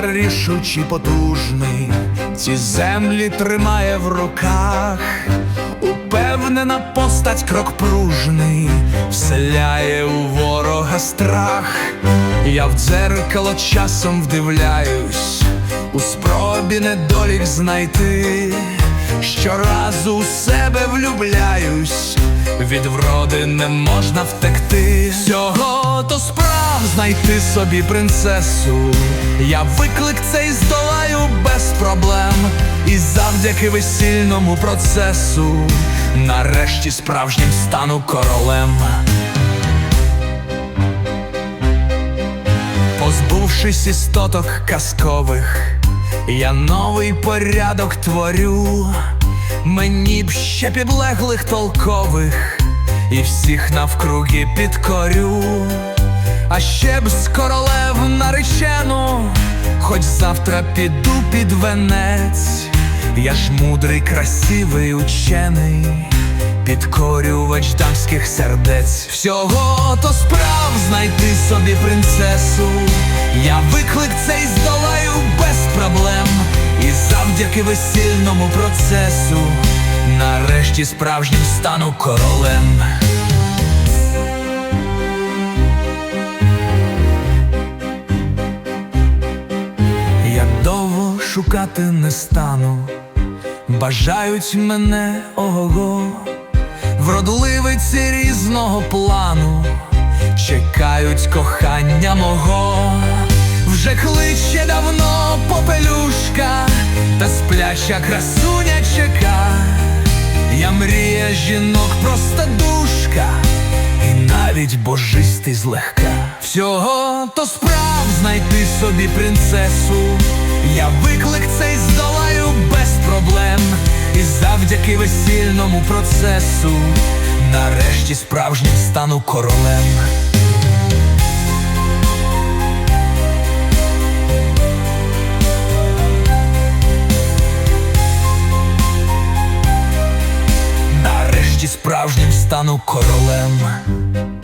рішучий потужний, ці землі тримає в руках, упевнена постать крок пружний, вселяє у ворога страх. Я в дзеркало часом вдивляюсь, у спробі недолік знайти, щоразу у себе влюбляюсь, від вроди не можна втекти. Всього то справ знайти собі принцесу. Я виклик цей здолаю без проблем, і завдяки весільному процесу, нарешті справжнім стану королем. Позбувшись істоток казкових, я новий порядок творю, мені б ще підлеглих толкових, і всіх навкруги підкорю, а ще б з королев наречену, хоч завтра піду під венець, я ж мудрий, красивий учений підкорювач дамських сердець. Всього то справ знайти собі принцесу. Я виклик цей здолаю без проблем. І завдяки весільному процесу, нарешті справжнім стану королем. Я довго шукати не стану, бажають мене ого, вродливиці різного плану, чекають кохання мого, вже кличе давно попелюшка, та спляча красуня чека, я жінок проста душка, і навіть божистий злегка. Всього то справ знайти собі принцесу. Я виклик цей здолаю без проблем. І завдяки весільному процесу, нарешті справжнім стану королем. Стану королем.